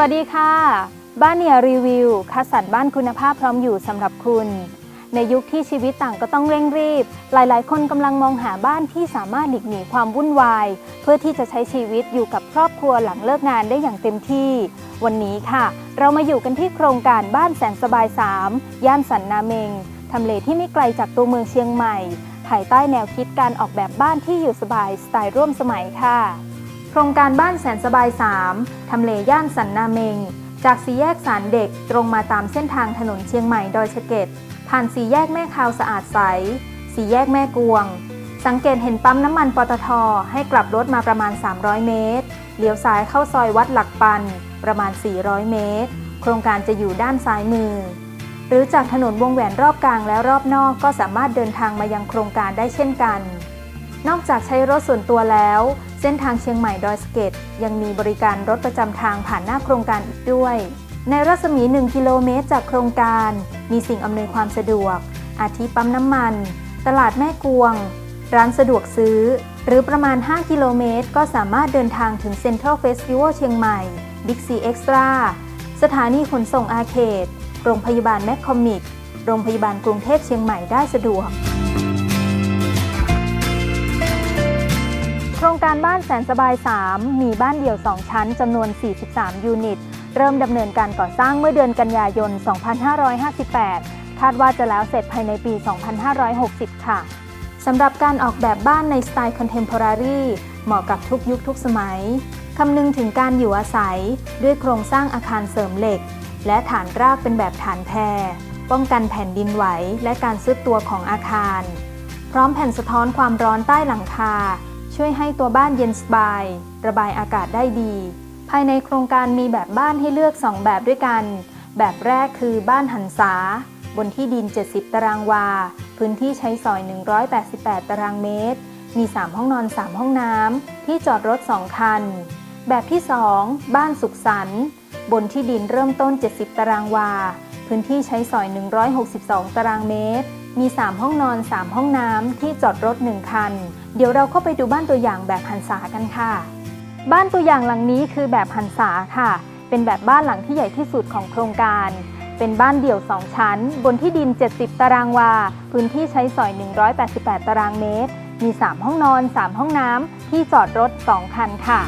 วัสดีค่ะ บ้านเนียรีวิว คัดสรรบ้านคุณภาพพร้อมอยู่สำหรับคุณ ในยุคที่ชีวิตต่างก็ต้องเร่งรีบ หลายๆ คนกำลังมองหาบ้านที่สามารถหลีกหนีความวุ่นวาย เพื่อที่จะใช้ชีวิตอยู่กับครอบครัวหลังเลิกงานได้อย่างเต็มที่ วันนี้ค่ะ เรามาอยู่กันที่โครงการบ้านแสนสบาย 3 ย่านสันนาเมงทำเลที่ไม่ไกลจากตัวเมืองเชียงใหม่ ภายใต้แนวคิดการออกแบบบ้านที่อยู่สบายสไตล์ร่วมสมัยค่ะ โครงการบ้านแสนสบาย 3 ทำเลย่านสันนาเมง จากสี่แยกสารเด็กตรงมาตามเส้นทางถนนเชียงใหม่ดอยสะเก็ด ผ่านสี่แยกแม่คาวสะอาดใส สี่แยกแม่กวง สังเกตเห็นปั๊มน้ำมันปตท ให้กลับรถมาประมาณ 300 เมตร เลี้ยวซ้ายเข้าซอยวัดหลักปัน ประมาณ 400 เมตร โครงการจะอยู่ด้านซ้ายมือ หรือจากถนนวงแหวนรอบกลางและรอบนอกก็สามารถเดินทางมายังโครงการได้เช่นกัน นอกจากใช้รถส่วนตัวแล้ว เส้นทางเชียงใหม่ดอยสะเก็ดยังมีบริการรถประจำทางผ่านหน้าโครงการอีกด้วย ในรัศมี 1 กิโลเมตรจากโครงการ มีสิ่งอำนวยความสะดวก อาทิปั๊มน้ำมัน ตลาดแม่กวง ร้านสะดวกซื้อ หรือประมาณ 5 กิโลเมตร ก็สามารถเดินทางถึงเซ็นทรัลเฟสติวัลเชียงใหม่บิ๊กซีเอ็กซ์ตร้าสถานีขนส่งอาเขต โรงพยาบาลแมคคอมิก โรงพยาบาลกรุงเทพเชียงใหม่ได้สะดวก การบ้านแสนสบาย 3 มีบ้านเดี่ยว 2 ชั้นจำนวน 43 ยูนิต เริ่มดำเนินการก่อสร้างเมื่อเดือนกันยายน 2558 คาดว่าจะแล้วเสร็จภายในปี 2560 ค่ะสำหรับการออกแบบบ้านในสไตล์คอนเทมพอรารีเหมาะกับทุกยุคทุกสมัย คำนึงถึงการอยู่อาศัย ด้วยโครงสร้างอาคารเสริมเหล็ก และฐานรากเป็นแบบฐานแพรป้องกันแผ่นดินไหวและการซุดตัวของอาคาร พร้อมแผ่นสะท้อนความร้อนใต้หลังคา ช่วยให้ตัวบ้านเย็นสบาย ระบายอากาศได้ดี ภายในโครงการมีแบบบ้านให้เลือก 2 แบบด้วยกัน แบบแรกคือบ้านหันษา บนที่ดิน 70 ตารางวา พื้นที่ใช้สอย 188 ตารางเมตร มี 3 ห้องนอน 3 ห้องน้ำที่จอดรถ 2 คัน แบบที่ 2 บ้านสุขสันต์ บนที่ดินเริ่มต้น 70 ตารางวา พื้นที่ใช้สอย 162 ตารางเมตร มี 3 ห้องนอน 3 ห้องน้ำ ที่จอดรถ 1 คัน เดี๋ยวเราเข้าไปดูบ้านตัวอย่างแบบหันษากันค่ะ บ้านตัวอย่างหลังนี้คือแบบหันษาค่ะ เป็นแบบบ้านหลังที่ใหญ่ที่สุดของโครงการ เป็นบ้านเดี่ยว 2 ชั้น บนที่ดิน 70 ตารางวา พื้นที่ใช้สอย 188 ตารางเมตร มี 3 ห้องนอน 3 ห้องน้ำ ที่จอดรถ 2 คันค่ะ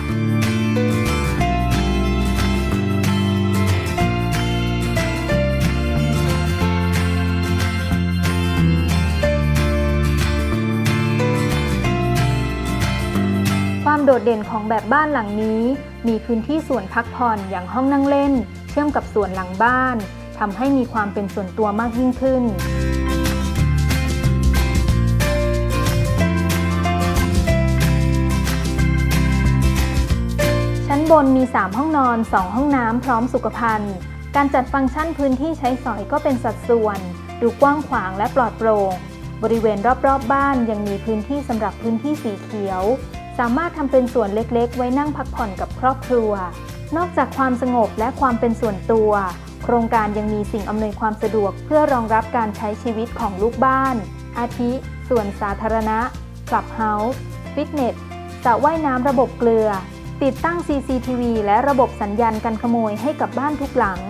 โดดเด่นของแบบบ้านหลังนี้ มีพื้นที่ส่วนพักผ่อนอย่างห้องนั่งเล่น เชื่อมกับส่วนหลังบ้านทำให้มีความเป็นส่วนตัวมากยิ่งขึ้นชั้นบนมี 3 ห้องนอน 2 ห้องน้ำพร้อมสุขภัณฑ์ การจัดฟังก์ชันพื้นที่ใช้สอยก็เป็นสัดส่วน ดูกว้างขวางและปลอดโปร่งบริเวณรอบๆบบ้านยังมีพื้นที่สำหรับพื้นที่สีเขียว สามารถทำเป็นสวนเล็กๆ ไว้นั่งพักผ่อนกับครอบครัว นอกจากความสงบและความเป็นส่วนตัว โครงการยังมีสิ่งอำนวยความสะดวกเพื่อรองรับการใช้ชีวิตของลูกบ้าน อาทิ ส่วนสาธารณะคลับเฮาส์ฟิตเนสสระว่ายน้ำระบบเกลือ ติดตั้ง CCTV และระบบสัญญาณกันขโมยให้กับบ้านทุกหลัง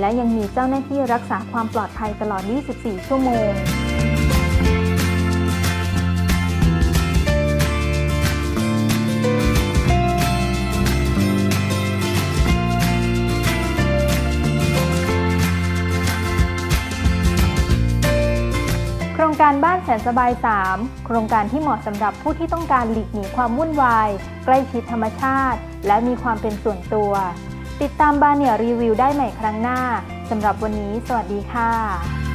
และยังมีเจ้าหน้าที่รักษาความปลอดภัยตลอด 24 ชั่วโมง การบ้านแสนสบาย 3 โครงการที่เหมาะสำหรับผู้ที่ต้องการหลีกหนีความวุ่นวาย ใกล้ชิดธรรมชาติ และมีความเป็นส่วนตัว ติดตามบาเนี่ยรีวิวได้ใหม่ครั้งหน้าสำหรับวันนี้ สวัสดีค่ะ